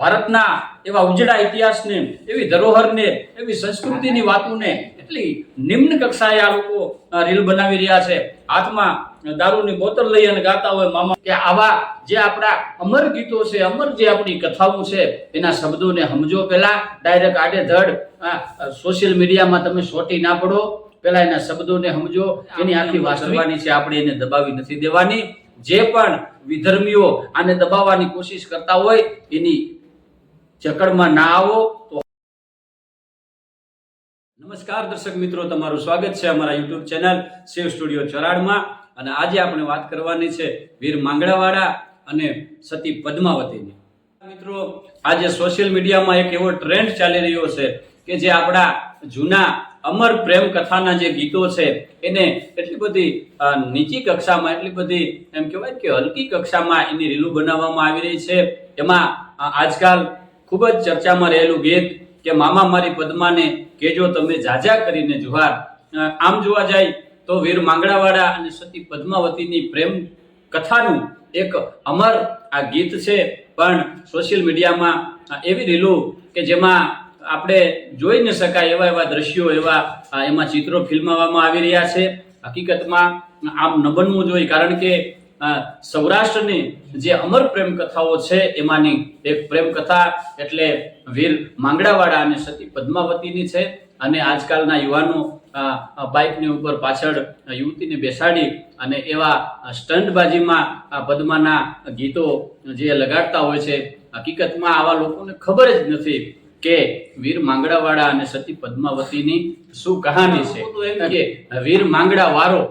ભારતના એવા ઉજળા ઇતિહાસને, એવી ધરોહરને, એવી સંસ્કૃતિની વાતોને એટલી નિમ્ન કક્ષાએ આ લોકો રીલ બનાવી રહ્યા છે. હાથમાં દારૂની બોતલ લઈ અને ગાતા હોય મામા કે આવા જે આપણા અમર ગીતો છે, અમર જે આપણી કથાઓ છે, એના શબ્દોને સમજો. પહેલા ડાયરેક્ટ આડે ધડ સોશિયલ મીડિયામાં તમે સોટી ના પડો. પહેલા એના શબ્દોને સમજો. એની આખી વાસરવાની છે, આપણે એને દબાવી નથી દેવાની. જે પણ વિધર્મીઓ આને દબાવવાની કોશિશ કરતા હોય, એની જકડમાં ના આવો તો નમસ્કાર દર્શક મિત્રો, તમારું સ્વાગત છે અમારા યુટ્યુબ ચેનલ શિવ સ્ટુડિયો ચરાડમાં. અને આજે આપણે વાત કરવાની છે વીર માંગડાવાળા અને સતી પદ્માવતીની. મિત્રો, આજે સોશિયલ મીડિયામાં એક એવો ટ્રેન્ડ ચાલી રહ્યો છે કે જે આપણા જૂના અમર પ્રેમ કથાના જે ગીતો છે, એને એટલી બધી નીચી કક્ષામાં, એટલી બધી એમ કહેવાય કે હલકી કક્ષામાં એની રીલું બનાવવામાં આવી રહી છે. એમાં આજકાલ ખૂબ જ ચર્ચામાં રહેલું ગીત કે મામા મારી પદ્માને કેજો તમે જાજા કરીને જુહાર. આમ જોવા જાય તો વીર માંગડાવાળા અને સતી પદ્માવતીની પ્રેમ કથાનું એક અમર આ ગીત છે. પણ સોશિયલ મીડિયામાં એવી રીલું કે જેમાં આપણે જોઈ ન શકાય એવા એવા દ્રશ્યો, એવા એમાં ચિત્રો ફિલ્માવવામાં આવી રહ્યા છે. હકીકતમાં આમ ન બનવું જોઈએ કારણ કે સૌરાષ્ટ્રની જે અમર પ્રેમ કથાઓ છે એમાંની એક પ્રેમ કથા એટલે વીર માંગડાવાળા અને સતી પદ્માવતીની છે. અને આજકાલના યુવાનો બાઇકની ઉપર પાછળ યુવતીને બેસાડી અને એવા સ્ટંટબાજીમાં આ પદ્માના ગીતો જે લગાડતા હોય છે હકીકતમાં આવા લોકોને ખબર જ નથી કે વીર માંગડાવાળા અને સતી પદ્માવતીની શું કહાની છે. તો એમ કે વીર માંગડા વારો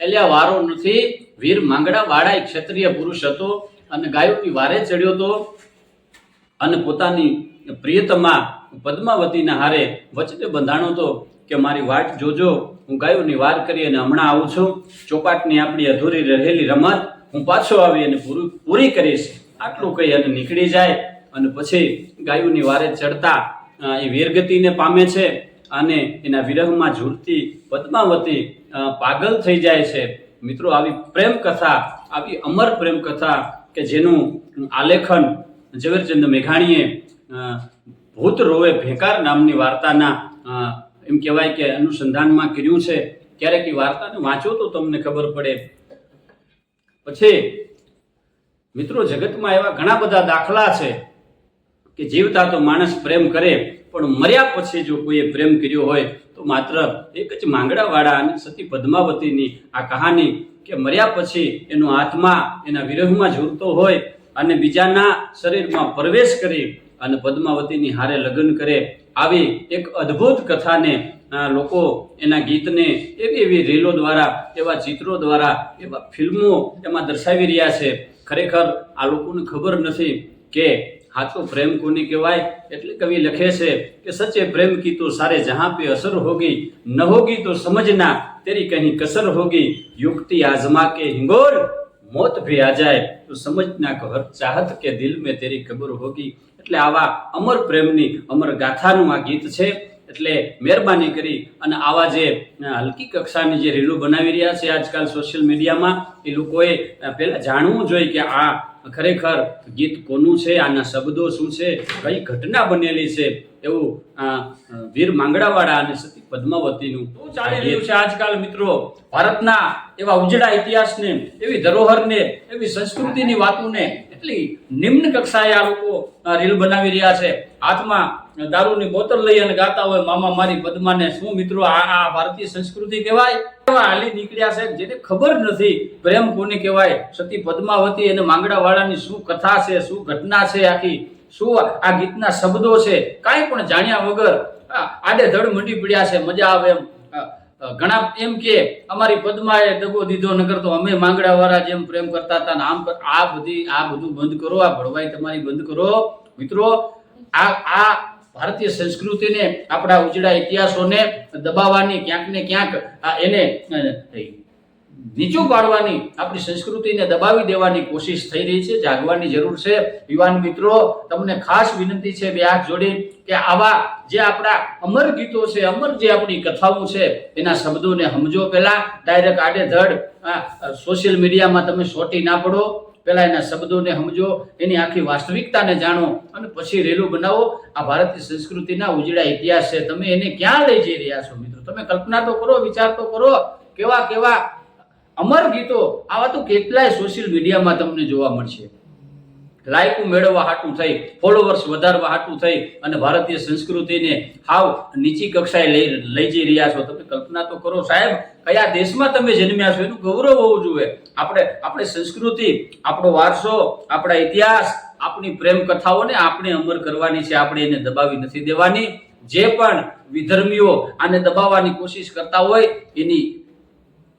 એટલે વારો નથી વીર માંગડાવાળા એક ક્ષત્રિય પુરુષ હતો અને ગાયોની વારે ચડ્યો હતો અને પોતાની પ્રિયતમા પદ્માવતીના હારે વચને બંધાણો હતો કે મારી વાટ જોજો, હું ગાયોની વાર કરી અને હમણાં આવું છું. ચોપાટની આપણી અધૂરી રહેલી રમત, હું પાછો આવી અને પૂરું, પૂરી કરીશ. આટલું કહી અને નીકળી જાય અને પછી ગાયોની વારે ચડતા એ વીરગતિને પામે છે અને એના વિરહમાં ઝૂલતી પદ્માવતી પાગલ થઈ જાય છે. મિત્રો, આવી પ્રેમ કથા આવી અમર પ્રેમ કથા કે જેનું આલેખન ઝવેરચંદ મેઘાણીએ ભૂત રોવે ભેકાર નામની વાર્તાના એમ કહેવાય કે અનુસંધાનમાં કર્યું છે. ક્યારેક એ વાર્તાને વાંચો તો તમને ખબર પડે. પછી, મિત્રો, જગતમાં એવા ઘણા બધા દાખલા છે કે જીવતા તો માણસ પ્રેમ કરે, પણ મર્યા પછી જો કોઈએ પ્રેમ કર્યો હોય તો માત્ર એક જ માંગડાવાળા અને સતી પદ્માવતીની આ કહાની કે મર્યા પછી એનો આત્મા એના વિરહમાં ઝૂરતો હોય અને બીજાના શરીરમાં પ્રવેશ કરી અને પદ્માવતીની હારે લગ્ન કરે, આવી એક અદ્ભુત કથાને લોકો એના ગીતને એવી એવી રીલો દ્વારા, એવા ચિત્રો દ્વારા, એવા ફિલ્મો એમાં દર્શાવી રહ્યા છે. ખરેખર આ લોકોને ખબર નથી કે હાથો પ્રેમ કોની કહેવાય? એટલે કવિ લખે છે કે સચ્ચે પ્રેમ કી તો સારે જહાં પે અસર હોગી, ન હોગી તો સમજના તેરી કહીં કસર હોગી, યુક્તિ આઝમા કે હિંગોર, મોત ભી આ જાય, તો સમજના કે ચાહત કે દિલ મેં તેરી ખબર હોગી. એટલે આવા અમર પ્રેમની અમર ગાથાનું આ ગીત છે. એટલે મહેરબાની કરી અને આવા જે હલકી કક્ષાની જે રીલો બનાવી રહ્યા છે આજકાલ સોશિયલ મીડિયામાં, એ લોકોએ પહેલાં જાણવું જોઈએ કે આ ખરેખર ગીત કોનું છે? આના શબ્દો શું છે? કઈ ઘટના બનેલી છે? એવું વીર માંગડાવાળા અને સતી પદ્માવતીનું બહુ ચાલી રહ્યું છે આજકાલ મિત્રો. ભારતના એવા ઉજળા ઇતિહાસને એવી ધરોહરને એવી સંસ્કૃતિની વાતોને એટલી નિમ્ન કક્ષાએ આ લોકો રીલ બનાવી રહ્યા છે. હાથમાં દારૂની બોતલ લઈ અને ગાતા હોય મામા મારી પદ્માને શું મિત્રો આ આ ભારતીય સંસ્કૃતિ કહેવાય? એવા હાલી નીકળ્યા છે જેને ખબર નથી. પ્રેમ કોને કહેવાય? સતી પદ્માવતી અને માંગડાવાળાની શું કથા છે, શું ઘટના છે આખી, શું આ ગીતના શબ્દો છે, કાંઈ પણ જાણ્યા વગર આડે ધડ મંડી પડ્યા છે, મજા આવે એમ. ઘણા એમ કે અમારી પદ્માએ દગો દીધો નગર તો અમે માંગડાવાળા જેમ પ્રેમ કરતા હતા ને કર- આ બધી, આ બધું બંધ કરો, આ ભળવાઈ તમારી બંધ કરો. મિત્રો, આ આ ભારતીય સંસ્કૃતિને, આપણા ઉજળા ઇતિહાસોને દબાવવાની ક્યાંક ને ક્યાંક એને નીચું પાડવાની આપણી સંસ્કૃતિને દબાવી દેવાની કોશિશ થઈ રહી છે, જાગવાની જરૂર છે. યુવાન મિત્રો, તમને ખાસ વિનંતી છે બે હાથ જોડી કે આવા જે આપણા અમર ગીતો છે, અમર જે આપણી કથાઓ છે, એના શબ્દોને સમજો. પહેલા ડાયરેક્ટ આડેધડ સોશિયલ મીડિયામાં તમે સોટી ના પડો. પહેલા એના શબ્દોને સમજો, એની આખી વાસ્તવિકતાને જાણો અને પછી રેલું બનાવો. આ ભારતીય સંસ્કૃતિના ઉજળા ઇતિહાસ છે. તમે એને ક્યાં લઈ જઈ રહ્યા છો મિત્રો? તમે કલ્પના તો કરો, વિચાર તો કરો. કેવા કેવા અમર ગીતો, આવા તો કેટલાય સોશિયલ મીડિયામાં તમને જોવા મળશે. લાયકું મેળવવા હાટું થઈ ફોલોવર્સ વધારવા હાટું થઈ અને ભારતીય સંસ્કૃતિને હાવ નીચી કક્ષાએ લઈ લઈ જઈ રહ્યા છો. તમે કલ્પના તો કરો સાહેબ, કયા દેશમાં તમે જન્મ્યા છો? એનું ગૌરવ હોવું જોઈએ. આપણે, આપણી સંસ્કૃતિ, આપણો વારસો, આપણા ઇતિહાસ, આપણી પ્રેમ કથાઓને આપણે અમર કરવાની છે. આપણે એને દબાવી નથી દેવાની. જે પણ વિધર્મીઓ આને દબાવવાની કોશિશ કરતા હોય, એની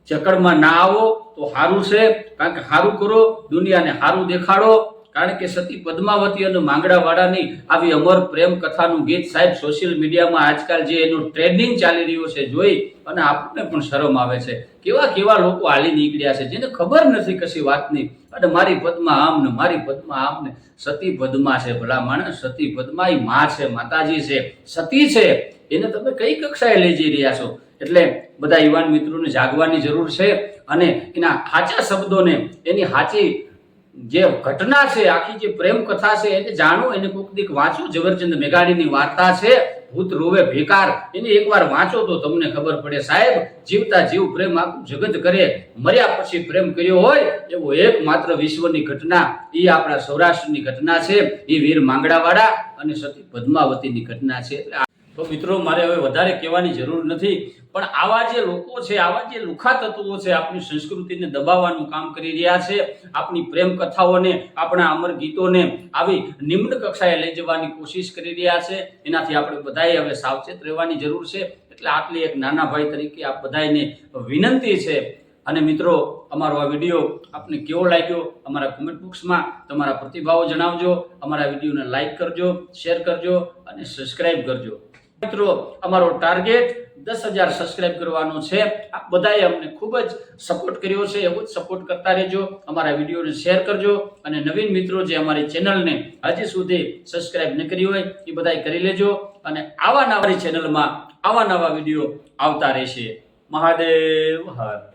જકડમાં ના આવો તો સારું છે. કારણ કે સારું કરો, દુનિયાને સારું દેખાડો. કારણ કે સતી પદ્માવતી અને માંગડાવાળાની આવી અમર પ્રેમ કથાનું ગીત સાહેબ સોશિયલ મીડિયામાં આજકાલ જે એનું ટ્રેન્ડિંગ ચાલી રહ્યું છે જોઈ અને આપણને પણ શરમ આવે છે. કેવા કેવા લોકો હાલી નીકળ્યા છે જેને ખબર નથી કશી વાતની. અને મારી પદ્મા આમ ને, મારી પદ્મા આમ ને. સતી પદ્મા છે ભલા માણસ, સતી પદ્મા એ માં છે, માતાજી છે. સતી છે. એને તમે કઈ કક્ષાએ લઈ જઈ રહ્યા છો? એટલે બધા યુવાન મિત્રોને જાગવાની જરૂર છે અને એના સાચા શબ્દોને, એની સાચી જે ઘટના છે, આખી જે પ્રેમ કથા છે, એને જાણો, એને કોક દીક વાંચો. ઝવેરચંદ મેઘાણીની વાર્તા છે, ભૂત રોવે ભેકાર એને એકવાર વાંચો તો તમને ખબર પડે, સાહેબ, જીવતા જીવ પ્રેમ આખું જગત કરે. મર્યા પછી પ્રેમ કર્યો હોય, એવો એકમાત્ર વિશ્વની ઘટના. એ આપણા સૌરાષ્ટ્રની ઘટના છે, એ વીર માંગડાવાળા અને સતી પદ્માવતીની ઘટના છે. તો મિત્રો, મારે હવે વધારે કહેવાની જરૂર નથી, પણ આવા જે લોકો છે, આવા જે લુખા તત્વો છે, આપણી સંસ્કૃતિને દબાવવાનું કામ કરી રહ્યા છે, આપણી પ્રેમ કથાઓને, આપણા અમર ગીતોને આવી નિમ્ન કક્ષાએ લઈ જવાની કોશિશ કરી રહ્યા છે. એનાથી આપણે બધાએ હવે સાવચેત રહેવાની જરૂર છે. એટલે આટલી એક નાના ભાઈ તરીકે આપ બધાને વિનંતી છે. અને મિત્રો, અમારો આ વીડિયો આપને કેવો લાગ્યો? અમારા કોમેન્ટ બોક્સમાં તમારા પ્રતિભાવો જણાવજો. અમારા વિડીયોને લાઈક કરજો શેર કરજો અને સબસ્ક્રાઈબ કરજો. મિત્રો, અમારો ટાર્ગેટ દસ હજાર સબસ્ક્રાઇબ કરવાનો છે. આપ બધાએ અમને ખૂબ જ સપોર્ટ કર્યો છે. એવો જ સપોર્ટ કરતા રહેજો. અમારા વિડીયોને શેર કરજો. અને નવીન મિત્રો જે અમારી ચેનલને હજી સુધી સબસ્ક્રાઇબ ન કરી હોય, એ બધાએ કરી લેજો. અને આવા નવા ચેનલમાં આવા નવા વીડિયો આવતા રહેશે. મહાદેવ, હર